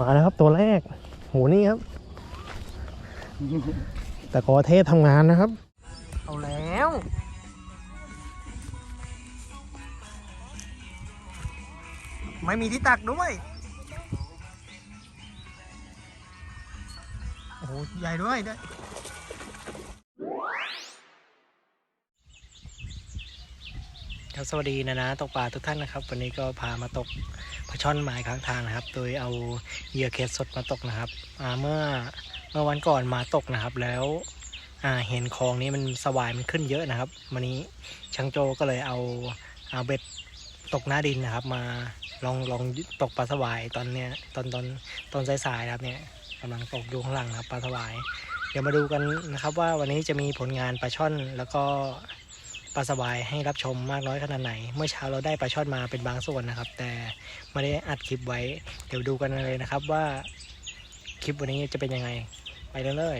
มาแล้วครับตัวแรก โหนี่ครับ แต่กอเทศทำงานนะครับ เอาแล้ว ไม่มีที่ตักด้วย โอ้โห ใหญ่ด้วยด้วย ครับสวัสดีนะนะตกปลาทุกท่านนะครับ วันนี้ก็พามาตกปลาช่อนหมายข้างทางนะครับ โดยเอาเหยื่อเคสสดมาตกนะครับอ่าเมื่อเมื่อวันก่อนมาตกนะครับ แล้วเห็นคลองนี้มันสวายมันขึ้นเยอะนะครับ วันนี้ช่างโจก็เลยเอาเอาเบ็ดตกหน้าดินนะครับ มาลองลองตกปลาสวายตอนเนี้ยตอนตอนตอนสายๆครับเนี่ยกำลังตกอยู่ข้างหลังนะครับปลาสวาย เดี๋ยวมาดูกันนะครับว่าวันนี้จะมีผลงานปลาช่อนแล้วก็ ปลาสบายให้รับชมมากน้อยขนาดไหน เมื่อเช้าเราได้ปลาช่อนมาเป็นบางส่วนนะครับ แต่ไม่ได้อัดคลิปไว้ เดี๋ยวดูกันเลยนะครับว่าคลิปวันนี้จะเป็นยังไง ไปเลย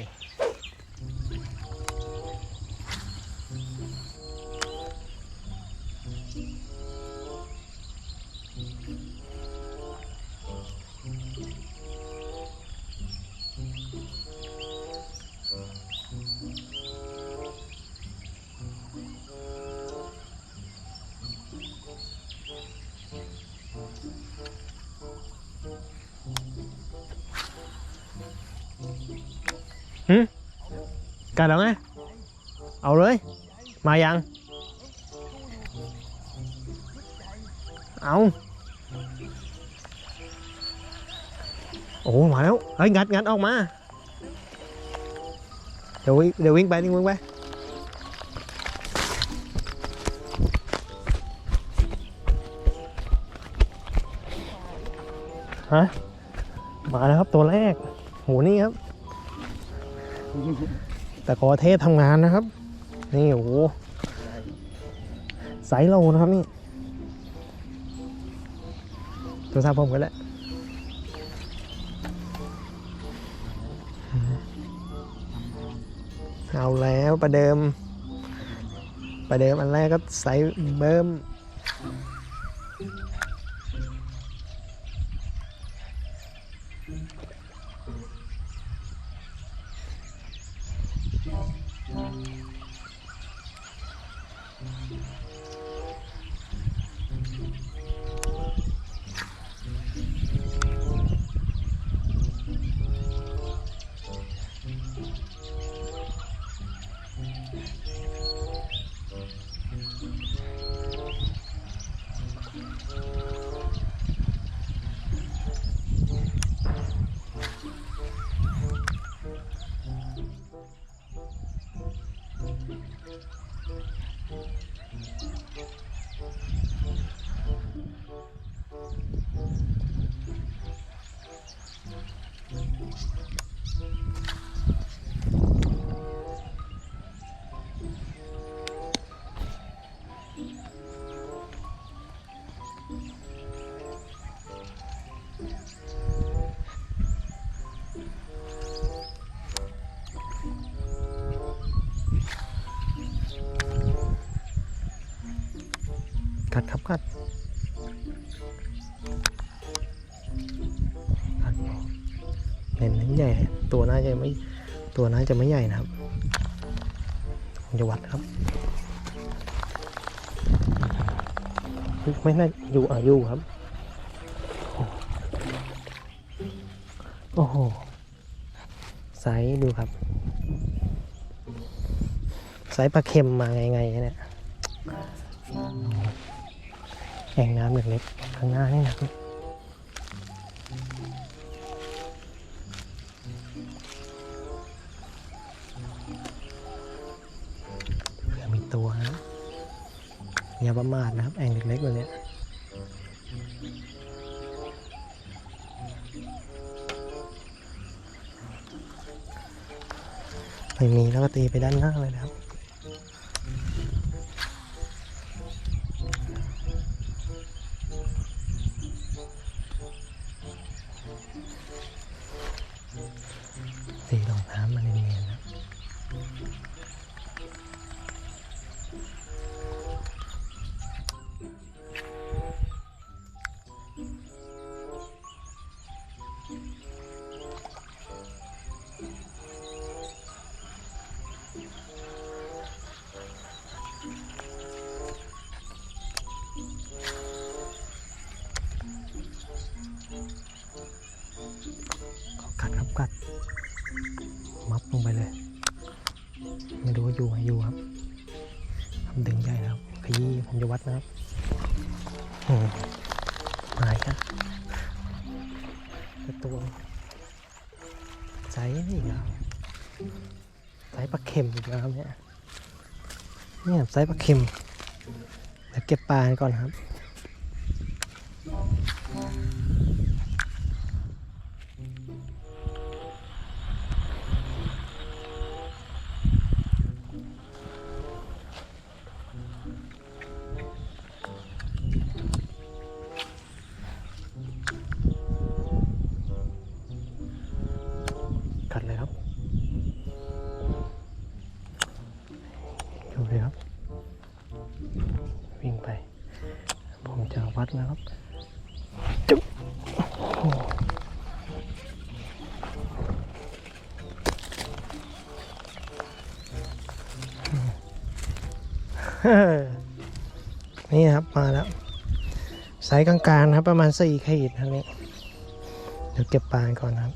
กันแล้วไง เอาเลย มายัง เอาโอ้โหมาแล้ว เฮ้ย งัดงัดออกมา เดี๋ยววิ่งเดี๋ยววิ่งไปวิ่งวิ่งไปฮะมาแล้วครับตัวแรกโหนี่ครับ แต่กอเทศทำงานนะครับ นี่โอ้โหไซส์โลนะครับนี่ตัวทราบผมกันแหละเอาแล้วประเดิม ประเดิมอันแรกก็ไซส์เบิ่ม กัดครับกัดกัดเห็นไหมใหญ่ ตัวน่าจะไม่ตัวน่าจะไม่ใหญ่นะครับจะวัดครับไม่น่าอยู่อะอยู่ครับ โอ้โหไซส์ดูครับไซส์ปลาเค็มมาไงไงเนี่ย แอ่งน้ำเล็กๆข้างหน้านี่นะครับเผื่อมีตัวนะอย่าประมาทนะครับแอ่งเล็กๆแบบเนี้ยไม่มีแล้วก็ตีไปด้านหน้าเลยนะครับ อยู่อยู่ครับทำดึงใหญ่แล้วขยี้ผมจะวัดนะครับหายครับตัวใส่อีกแล้วใส่ปลาเข็มอีกแล้วเนี่ยเนี่ยใส่ปลาเข็มเดี๋ยวเก็บปลาก่อนครับ นี่ครับมาแล้วไซส์กลางๆครับประมาณสี่ขีดทางนี้เดี๋ยวเก็บปลาก่อนครับ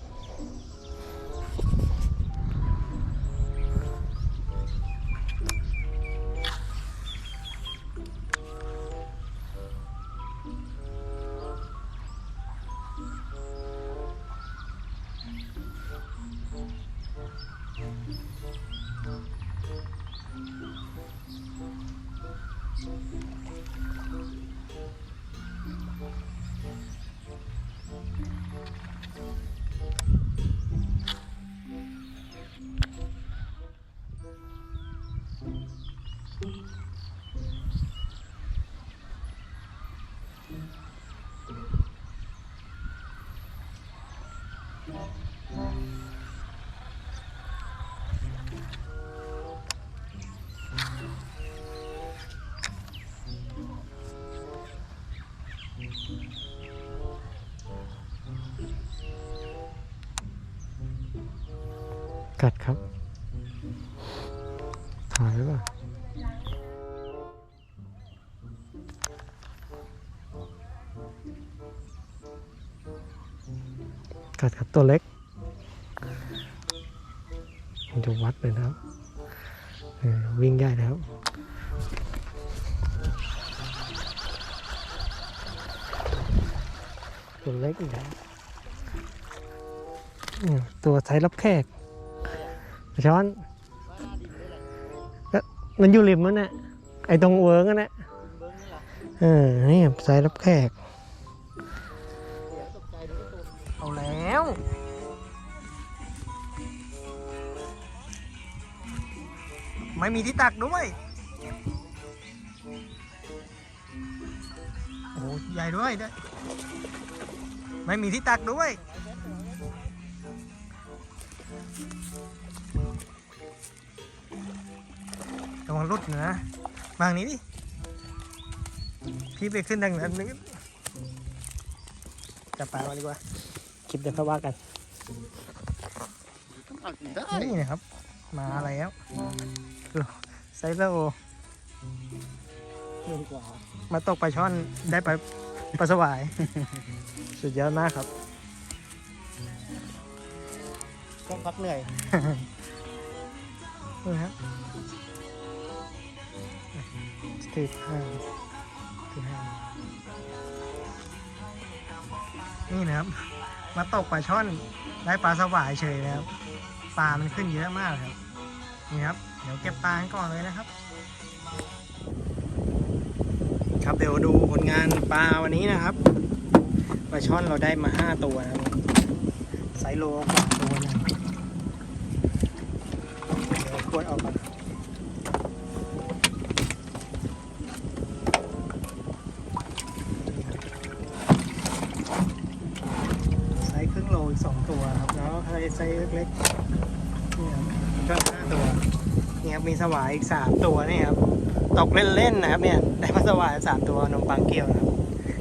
กัดครับถ่ายไว้ป่ะ กัดครับตัวเล็กมันจะวัดเลยนะครับเออวิ่งได้แล้วตัวเล็กอีกแล้วเนี่ยตัวไทยรับแขกช้อนก็มันอยู่ริมมันน่ะไอ้ตรงเวิร์กนั่นแหละเออนี่ไซส์รับแขก ไม่มีที่ตักด้วยโอ้ใหญ่ด้วยด้วย ไม่มีที่ตักด้วย ระวังรถนะบางนี้ดิ พี่ไปขึ้นดังนั้นนึงจับปลามาดีกว่า คลิปเดี๋ยวค่อยว่ากันได้นี่นะครับ มาแล้วดูไซส์โลเกินกว่ามาตกปลาช่อนได้ปลาปลาสวาย สุดยอดมากครับต้องพักเหนื่อยนี่ครับถือห้าถือห้านี่นะครับ มาตกปลาช่อนได้ปลาสวายเฉยนะครับ ปลา มันขึ้นเยอะมากครับ นี่ครับ เดี๋ยวเก็บปลาก่อนเลยนะครับ ครับเดี๋ยวดูผลงานปลาวันนี้นะครับ ปลาช่อนเราได้มาห้าตัวนะครับไซโลกว่าตัวนึงเดี๋ยวควรออกก่อน โลอีกสองตัวครับแล้วไซส์เล็กๆนี่ครับก็ห้าตัวนี่ครับมีสวายอีกสามตัวนี่ครับตกเล่นๆนะครับเนี่ยได้มาสวายสามตัวนมปังเกี่ยวนะครับ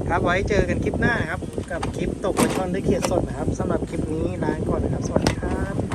ครับไว้เจอกันคลิปหน้านะครับ กับคลิปตกปลาช่อนด้วยเขียดสดนะครับสำหรับคลิปนี้ลางก่อนนะครับสวัสดีครับ